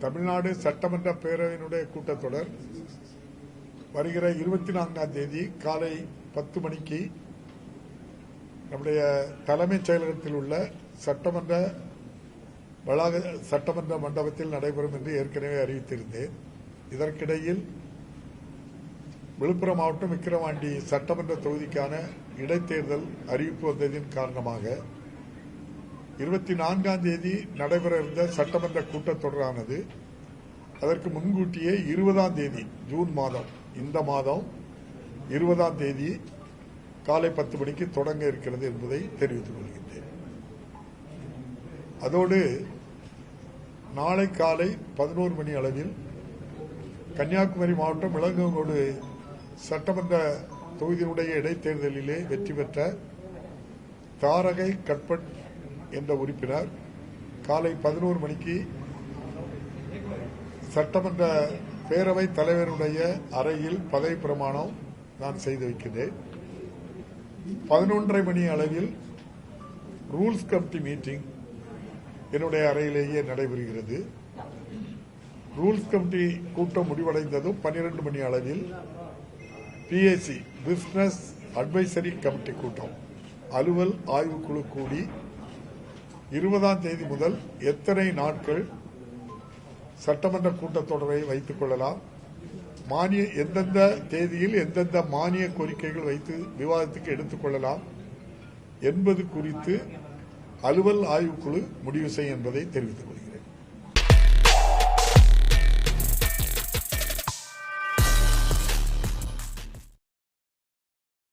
தமிழ்நாடு சட்டமன்ற பேரவையினுடைய கூட்டத்தொடர் வருகிற இருபத்தி நான்காம் தேதி காலை பத்து மணிக்கு நம்முடைய தலைமைச் செயலகத்தில் உள்ள சட்டமன்ற வளாக சட்டமன்ற மண்டபத்தில் நடைபெறும் என்று ஏற்கனவே அறிவித்திருந்தேன். இதற்கிடையில் விழுப்புரம் மாவட்டம் விக்கிரவாண்டி சட்டமன்ற தொகுதிக்கான இடைத்தேர்தல் அறிவிப்பு வந்ததின் காரணமாக இருபத்தி நான்காம் தேதி நடைபெற இருந்த சட்டமன்ற கூட்டத்தொடரானது அதற்கு முன்கூட்டியே இருபதாம் தேதி ஜூன் மாதம் இந்த மாதம் இருபதாம் தேதி காலை பத்து மணிக்கு தொடங்க இருக்கிறது என்பதை தெரிவித்துக் கொள்கின்றேன். அதோடு நாளை காலை பதினோரு மணி அளவில் கன்னியாகுமரி மாவட்டம் இளங்கோடு சட்டமன்ற தொகுதியினுடைய இடைத்தேர்தலிலே வெற்றி பெற்ற தாரகை கட்பட் என்ற உறுப்பினர் காலை பதினோரு மணிக்கு சட்டமன்ற பேரவை தலைவருடைய அறையில் பதவி பிரமாணம் நான் செய்து வைக்கிறேன். பதினொன்றரை மணி அளவில் ரூல்ஸ் கமிட்டி மீட்டிங் என்னுடைய அறையிலேயே நடைபெறுகிறது. ரூல்ஸ் கமிட்டி கூட்டம் முடிவடைந்ததும் பன்னிரண்டு மணி அளவில் பிஏசி பிசினஸ் அட்வைசரி கமிட்டி கூட்டம் அலுவல் ஆய்வுக்குழு கூடி இருபதாம் தேதி முதல் எத்தனை நாட்கள் சட்டமன்ற கூட்டத்தொடரை வைத்துக் கொள்ளலாம்? மானிய எந்தெந்த தேதியில் எந்தெந்த மானிய கோரிக்கைகள் வைத்து விவாதத்துக்கு எடுத்துக் கொள்ளலாம்? என்பது குறித்து அலுவல் ஆய்வுக்குழு முடிவு செய்யும் என்பதை தெரிவித்துக் கொள்கிறேன்.